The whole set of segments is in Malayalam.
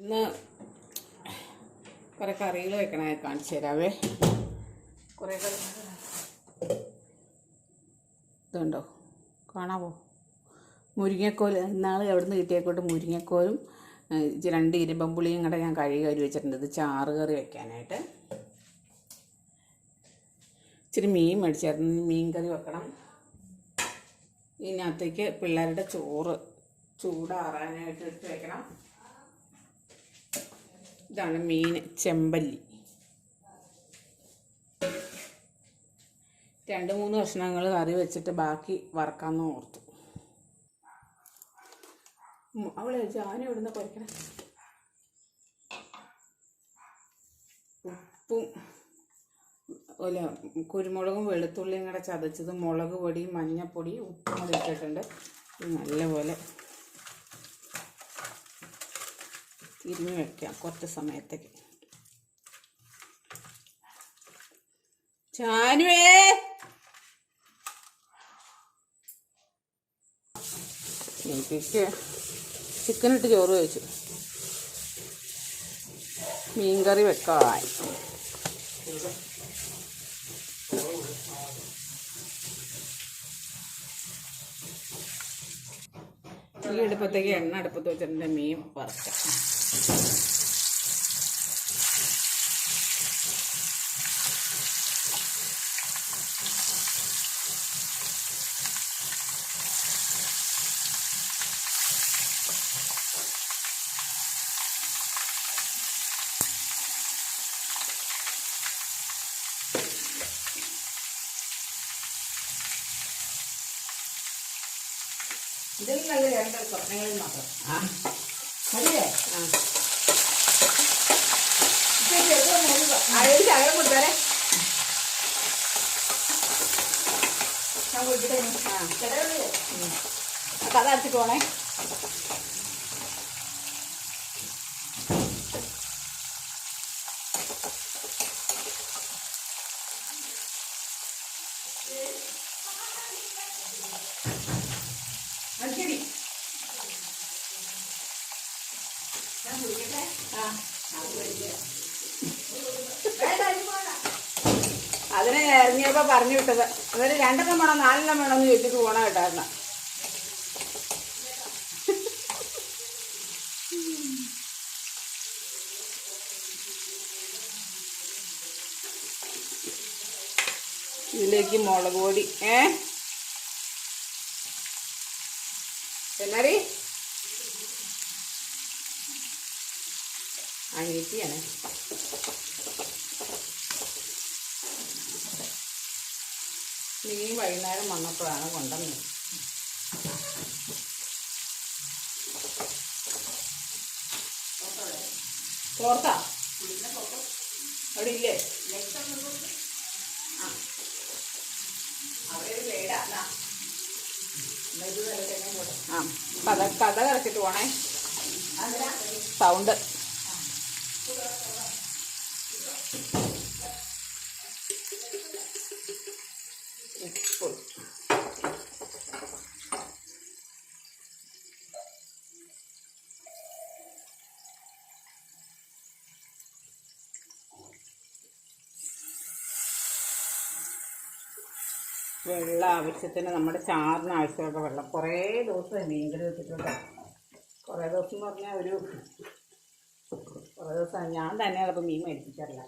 ഇന്ന് കുറേ കറികൾ വെക്കണേ കാണിച്ചു തരാവേ. കുറേ ഇതുണ്ടോ? കാണാവോ? മുരിങ്ങക്കോൽ ഇന്നാൾ എവിടെ നിന്ന് കിട്ടിയേക്കോട്ട് മുരിങ്ങക്കോലും രണ്ട് ഇരുമ്പം പുളിയും കൂടെ ഞാൻ കഴുകി കരി വെച്ചിട്ടുണ്ട്. ഇത് ചാറ് കറി വെക്കാനായിട്ട്. ഇച്ചിരി മീൻ മേടിച്ചായിരുന്നു. മീൻ കറി വെക്കണം. ഇതിനകത്തേക്ക് പിള്ളേരുടെ ചോറ് ചൂടാറാനായിട്ട് ഇട്ട് വെക്കണം. ഇതാണ് മീൻ ചെമ്പല്ലി. രണ്ട് മൂന്ന് കഷ്ണങ്ങൾ കറി വെച്ചിട്ട് ബാക്കി വറക്കാമെന്ന് ഓർത്തു. അവളെ ജാന ഇവിടുന്ന് കുറയ്ക്കണം ഉപ്പും അല്ല കുരുമുളകും വെളുത്തുള്ളിയും കൂടെ ചതച്ചത് മുളക് പൊടി മഞ്ഞപ്പൊടി ഉപ്പും കൂടെ ഇട്ടിട്ടുണ്ട്. നല്ലപോലെ തിരിഞ്ഞു വെക്കാം കുറച്ച് സമയത്തേക്ക്. ചാനുവേ! എനിക്ക് ചിക്കനിട്ട് ചോറ് കഴിച്ചു. മീൻകറി വെക്കാൻ. ഈ അടുപ്പത്തേക്ക് എണ്ണ അടുപ്പത്ത് വെച്ചിട്ടുണ്ട് മീൻ വറുക്കാം. ഇതിൽ നല്ല രണ്ട് സ്വപ്നങ്ങളിൽ മാത്രം. ആ. മതിയേ ആ. അഴയിൽ ശകലം കൊടുത്താലേ. ഞാൻ കൊടുത്തിട്ടേ. ആ. ചെറുത്. കഥ അടച്ചിട്ട് പോണേ അത് ശരി. ഞാൻ കുടിക്കട്ടെ. ആ ആ, കുടിക്ക്. വേണ്ട, ഇത് വേണ്ട. ഇറങ്ങിയപ്പോ പറഞ്ഞു വിട്ടത്. അതൊരു രണ്ടെണ്ണം വേണോ നാലെണ്ണം വേണോ എന്ന് ചോദിച്ചിട്ട് പോണ കേട്ടായിരുന്നു ഇതിലേക്ക് മുളക് പൊടി. ഏ? എന്നാടി? അനിയത്തിയാണ്. മീൻ വൈകുന്നേരം വന്നപ്പോഴാണ് കൊണ്ടുവന്നത്. തോർത്താ? അവിടെ ഇല്ലേ? ആ. കഥ കഥ കറച്ചിട്ട് പോണേ? സൗണ്ട്. വെള്ളം ആവശ്യത്തിന് നമ്മുടെ ചാറിന് ആവശ്യമുള്ള വെള്ളം. കുറേ ദിവസം മീൻകറി വെച്ചിട്ടുണ്ട്. കുറേ ദിവസം എന്ന് പറഞ്ഞാൽ ഒരു കുറേ ദിവസം ഞാൻ തന്നെ ചിലപ്പോൾ മീൻ മേടിപ്പിക്കാറില്ല.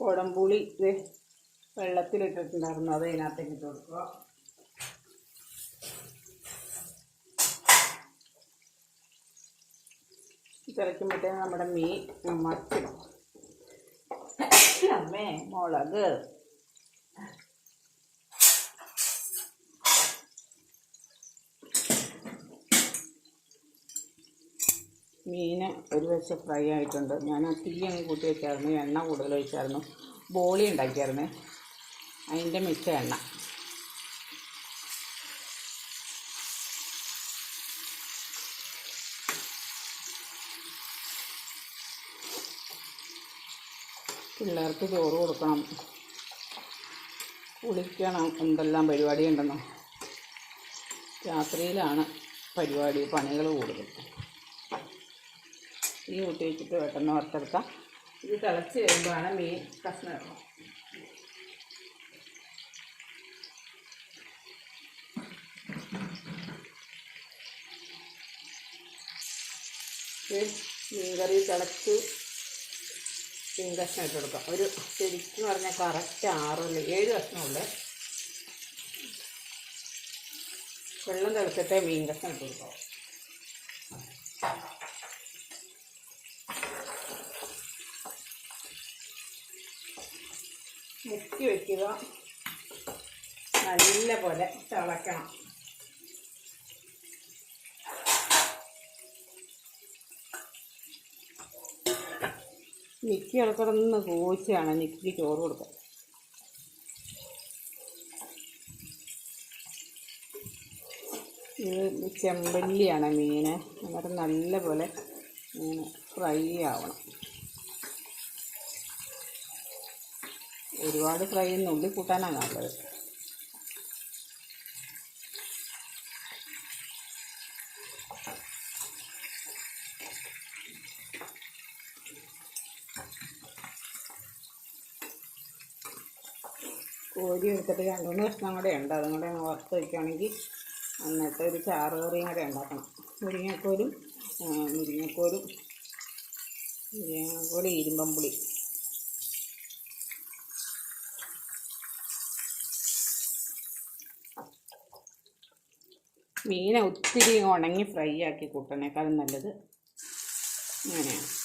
കുടംപുളി വെള്ളത്തിലിട്ടിട്ടുണ്ടായിരുന്നു. അത് അതിനകത്തേക്ക് ഇട്ട് കൊടുക്കുക. തിളയ്ക്കുമ്പോഴത്തേന് നമ്മുടെ മീൻ മറിച്ചിടും. അമ്മേ മുളക്. മീൻ ഒരു വശം ഫ്രൈ ആയിട്ടുണ്ട്. ഞാൻ തീ അങ്ങ് കൂട്ടി വെച്ചായിരുന്നു. എണ്ണ കൂടുതൽ ഒഴിച്ചായിരുന്നു. ബോളി ഉണ്ടാക്കിയായിരുന്നു. അതിന്റെ മിച്ച എണ്ണ. പിള്ളേർക്ക് ചോറ് കൊടുക്കണം. കുളിക്കണം. എന്തെല്ലാം പരിപാടി ഉണ്ടെന്നോ. രാത്രിയിലാണ് പരിപാടി പണികൾ കൂടുതൽ. ഈ കൂട്ടി വെച്ചിട്ട് പെട്ടെന്ന് വറുത്തെടുക്കാം. ഇത് തിളച്ച് വരുമ്പോഴാണ് മീൻ കഷ്ണം ഇടണം. മീൻ മീൻകറി തിളച്ച് മീൻ കഷ്ണം ഇട്ട് കൊടുക്കാം ഒരു ശരിക്കും പറഞ്ഞാൽ കറക്റ്റ് ആറുള്ളൂ ഏഴ് കഷ്ണമുണ്ട്. വെള്ളം തിളക്കത്തെ മീൻ കഷ്ണം ഇട്ട് കൊടുക്കാം മുക്കി വയ്ക്കുക നല്ല പോലെ തിളയ്ക്കണം നിക്കി ഇടക്കിടന്ന് കോച്ചാണ് നിക്കിക്ക് ചോറ് കൊടുക്കാൻ. ഇത് ചെമ്പല്ലിയാണ് മീൻ അന്നേരം നല്ല പോലെ മീൻ ഫ്രൈ ആവണം. ഒരുപാട് ഫ്രൈ ഒന്നും ഉള്ളി കൂട്ടാനാണ് നല്ലത്. കോരി എടുത്തിട്ട് രണ്ട് മൂന്ന് കഷ്ണം കൂടെ ഉണ്ട്. അതും കൂടെ വറുത്ത് വയ്ക്കുകയാണെങ്കിൽ എന്നിട്ട് ഒരു ചാറ് കറിയും കൂടെ ഉണ്ടാക്കണം. മുരിങ്ങക്കോലും മുരിങ്ങക്കോലും മുരിങ്ങക്കോൽ ഇരുമ്പമ്പുളി മീനെ ഒത്തിരി ഉണങ്ങി ഫ്രൈ ആക്കി കൂട്ടണേക്കാളും നല്ലത് അങ്ങനെയാണ്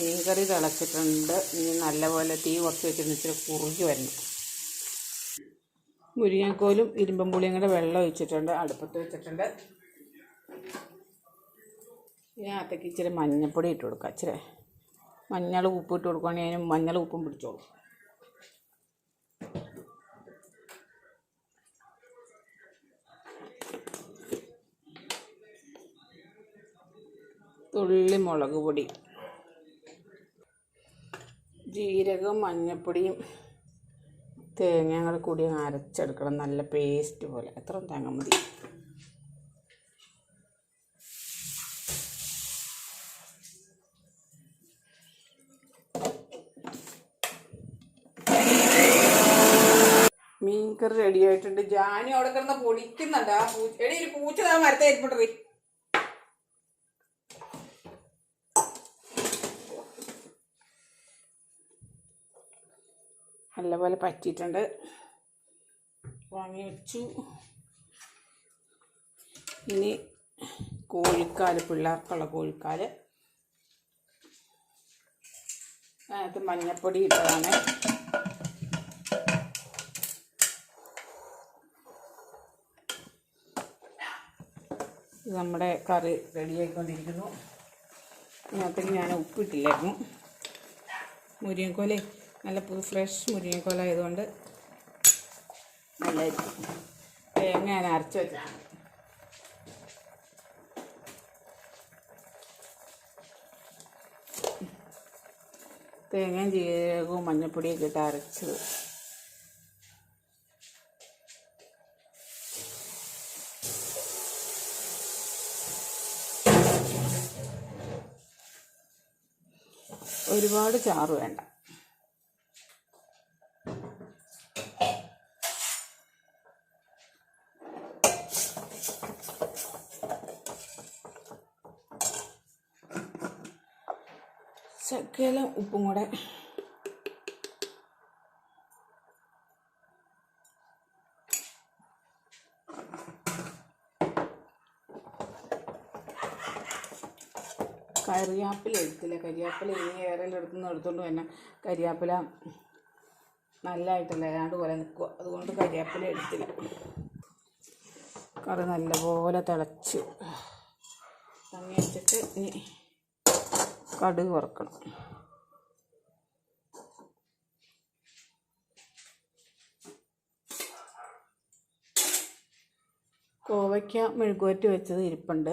മീൻകറി തിളച്ചിട്ടുണ്ട്. ഇനി നല്ലപോലെ തീ കുറച്ച് വെച്ചിട്ട് ഇച്ചിരി കുറുകി വരണം. മുരിങ്ങക്കോലും ഇരുമ്പം പുളിയും കൂടെ വെള്ളം ഒഴിച്ചിട്ടുണ്ട്. അടുപ്പത്ത് വെച്ചിട്ടുണ്ട്. ഇതിനകത്തേക്ക് ഇച്ചിരി മഞ്ഞൾപ്പൊടി ഇട്ട് കൊടുക്കാം. ഇച്ചിരി മഞ്ഞൾ ഉപ്പ് ഇട്ട് കൊടുക്കുകയാണെങ്കിൽ അതിന് മഞ്ഞൾ ഉപ്പും പിടിച്ചോളൂ. തുള്ളി മുളക് പൊടി. ജീരകം മഞ്ഞൾപ്പൊടിയും തേങ്ങയും കൂടെ അരച്ചെടുക്കണം. നല്ല പേസ്റ്റ് പോലെ. എത്ര തേങ്ങ മതി. മീൻകറി റെഡി ആയിട്ടുണ്ട്. ജാനി അവിടെ കിടന്ന് പൊടിക്കുന്നുണ്ട്. ആ പൂച്ച എടി ഒരു പൂച്ച താ മരത്തെ ഏൽപ്പിട്ടറി നല്ലപോലെ പറ്റിയിട്ടുണ്ട്. വാങ്ങി വെച്ചു. ഇനി കോഴിക്കാൽ പിള്ളേർക്കുള്ള കോഴിക്കാൽ. അത് മഞ്ഞപ്പൊടി ഇട്ടതാണ്. നമ്മുടെ കറി റെഡിയായിക്കൊണ്ടിരിക്കുന്നു ഇതിനകത്തേക്ക് ഞാൻ ഉപ്പിട്ടില്ലായിരുന്നു. മുരിങ്ങക്കോൽ നല്ല പുതു ഫ്രഷ് മുരിങ്ങക്കോല ആയതുകൊണ്ട് നല്ലതായിരിക്കും. തേങ്ങ ഞാൻ അരച്ച് വെച്ചാണ് തേങ്ങയും ജീരകവും മഞ്ഞപ്പൊടിയൊക്കെ ഇട്ട് അരച്ചത്. ഒരുപാട് ചാറ് വേണ്ട. ശക്കയിലും ഉപ്പും കൂടെ. കറിവേപ്പില എടുത്തില്ല കരിവേപ്പില ഇനി ഏറെല്ലാം എടുത്തുകൊണ്ട് തന്നെ കരിവേപ്പില നല്ലതായിട്ടല്ല ഏതാണ്ട് പോലെ നിൽക്കുക അതുകൊണ്ട് കരിവേപ്പില എടുത്തില്ല. കറി നല്ലപോലെ തിളച്ചു. തങ്ങി വെച്ചിട്ട് ഇനി കടുക് വറുക്കണം. കോവയ്ക്ക മെഴുകുവരട്ടി വെച്ചത് ഇരിപ്പുണ്ട്.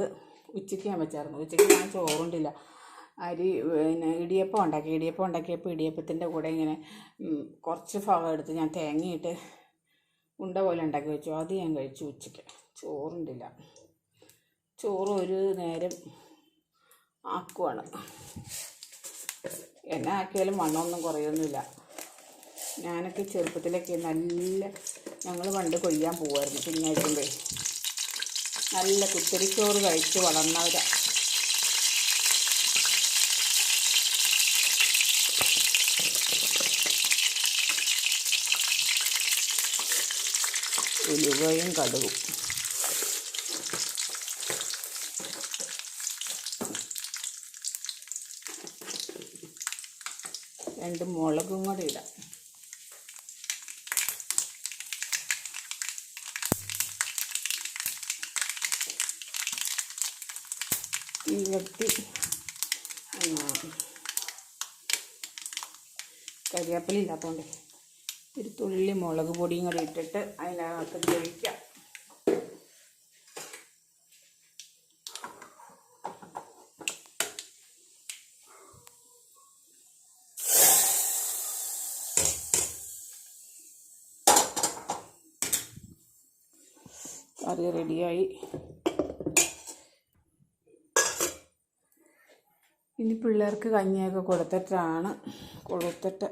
ഉച്ചയ്ക്ക് ഞാൻ വെച്ചായിരുന്നു. ഉച്ചയ്ക്ക് ഞാൻ ചോറുണ്ടില്ല. അരി പിന്നെ ഇടിയപ്പം ഉണ്ടാക്കി. ഇടിയപ്പം ഉണ്ടാക്കിയപ്പോൾ ഇടിയപ്പത്തിന്റെ കൂടെ ഇങ്ങനെ കുറച്ച് ഭാഗം എടുത്ത് ഞാൻ തേങ്ങയിട്ട് ഉണ്ട പോലെ ഉണ്ടാക്കി വെച്ചു. അത് ഞാൻ കഴിച്ചു ഉച്ചയ്ക്ക്. ചോറുണ്ടില്ല. ചോറ് ഒരു നേരം ആക്കുവാണ്. എന്നെ ആക്കിയാലും വണ്ണമൊന്നും കുറയൊന്നുമില്ല. ഞാനൊക്കെ ചെറുപ്പത്തിലൊക്കെ നല്ല ഞങ്ങൾ പണ്ട് കൊയ്യാൻ പോകുമായിരുന്നു കുഞ്ഞായിരിക്കുമ്പോഴേ. നല്ല കുത്തരിച്ചോറ് കഴിച്ച് വളർന്നവര. ഉലുവയും കടുകും. രണ്ട് മുളകും കൂടി ഇടാം. വെട്ടി. കരിവേപ്പില ഇല്ലാത്തതുകൊണ്ട് ഒരു തുള്ളി മുളക് പൊടിയും കൂടി ഇട്ടിട്ട് അതിനകത്ത് കഴിക്കാം കറി റെഡിയായി ഇനി പിള്ളേർക്ക് കഞ്ഞിയൊക്കെ കൊടുത്തിട്ടാണ് കൊടുത്തിട്ട്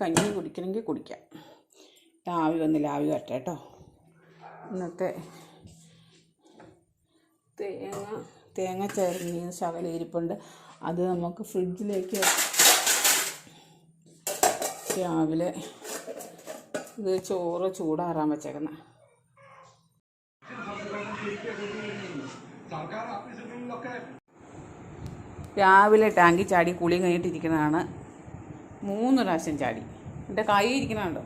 കഞ്ഞി കുടിക്കണമെങ്കിൽ കുടിക്കാം. ആവി വന്നില്ല ആവി വരട്ടെ കേട്ടോ. ഇന്നത്തെ തേങ്ങ തേങ്ങ ചേർന്ന് ശകലം ഇരിപ്പുണ്ട് അത് നമുക്ക് ഫ്രിഡ്ജിലേക്ക് രാവിലെ ഇത് ചോറ് ചൂടാറാൻ വെച്ചേക്കുന്നത് രാവിലെ ടാങ്കി ചാടി കുളി കഴിഞ്ഞിട്ടിരിക്കുന്നതാണ് മൂന്ന് പ്രാവശ്യം ചാടി. എന്റെ കൈ ഇരിക്കണുണ്ടോ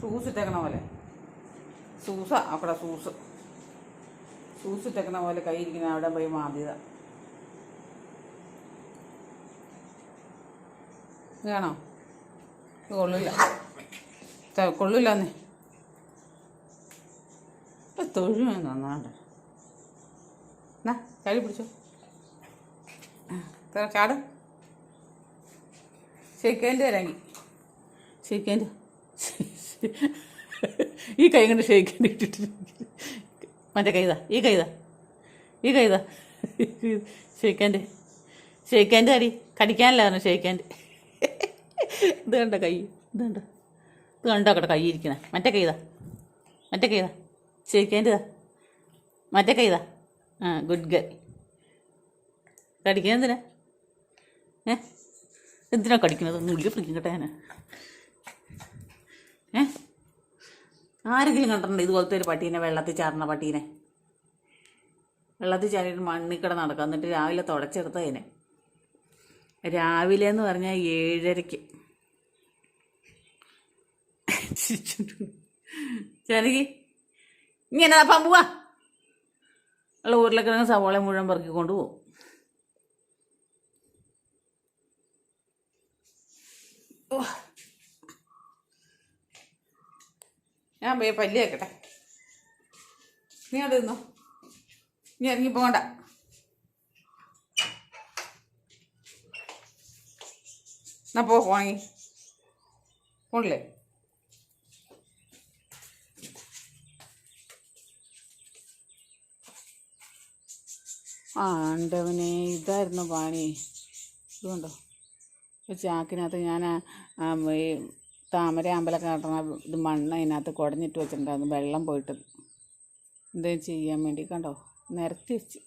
സൂസ് ഇട്ടേക്കണ പോലെ. സൂസ അവിടെ സൂസ് സൂസ് ഇട്ടേക്കണ പോലെ കൈ ഇരിക്കുന്ന അവിടെ പോയി മാധ്യത വേണോ കൊള്ളില്ല. കൊള്ളില്ല ഇപ്പം തൊഴിൽ നന്നാണ്ട്. എന്നാ ചാടി പിടിച്ചോ. ചാട് ഷെയ്ക്കേന്റെ ഇറങ്ങി ഷെയ്ക്കേന്റെ ഈ കൈ കൊണ്ട് ഷെയ്ക്കേന്റെ ഇട്ടിട്ട് മറ്റേ കൈതാ ഈ കൈതാ ഈ കൈതാ ഷെയ്ക്കേന്റെ ഷെയ്ക്കേന്റെ അടി. കടിക്കാനില്ലായിരുന്നു ഷെയ്ക്കേന്റെ ഇത് കണ്ട കൈ ഇത് കണ്ട. ഇത് കണ്ടോ അവിടെ കൈ ഇരിക്കുന്നത് മറ്റേ കൈതാ മറ്റേ കൈതാ ഷെയ്ക്കേന്റെതാ മറ്റേ കൈതാ ആ ഗുഡ് ഗൈ കടിക്കാൻ എന്തിനാ? ഏ? എന്തിനാ കടിക്കുന്നത്? ഒന്നുമില്ല പിടിക്കും കേട്ടോ ഞാൻ ഏ? ആരെങ്കിലും കണ്ടിട്ടുണ്ടോ ഇതുപോലത്തെ ഒരു പട്ടീനെ വെള്ളത്തിൽ ചാടുന്ന പട്ടീനെ? വെള്ളത്തിൽ ചാടിയിട്ട് മണ്ണിൽ കിട നടക്കുക എന്നിട്ട് രാവിലെ തുടച്ചെടുത്തതിനെ രാവിലെ എന്ന് പറഞ്ഞാൽ ഏഴരയ്ക്ക്. ചനകി ഇങ്ങനെ അപ്പം പോവാ ഉള്ള ഉരുളക്കിഴങ്ങ് സവോള മുഴുവൻ പെറുക്കിക്കൊണ്ട് പോകും ഞാൻ പോയി പല്ലി വെക്കട്ടെ. നീ അവിടെ നിന്നോ? നീ ഇറങ്ങി പോകണ്ട. എന്നാ പോ പോണി പോണില്ലേ? ആ ആണ്ടവനെ ഇതായിരുന്നു പാണി. ഇതുകൊണ്ടോ? ഒരു ചാക്കിനകത്ത് ഞാൻ ഈ താമര അമ്പലമൊക്കെ നടണ ഇത് മണ്ണ് അതിനകത്ത് കുടഞ്ഞിട്ട് വെച്ചിട്ടുണ്ടായിരുന്നു. വെള്ളം പോയിട്ട് എന്തേലും ചെയ്യാൻ വേണ്ടി കണ്ടോ? നിരത്തി വെച്ച്.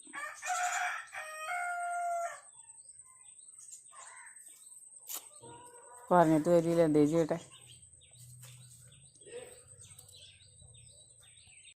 പറഞ്ഞിട്ട് വരില്ല എന്തേ ചെയ്യട്ടെ?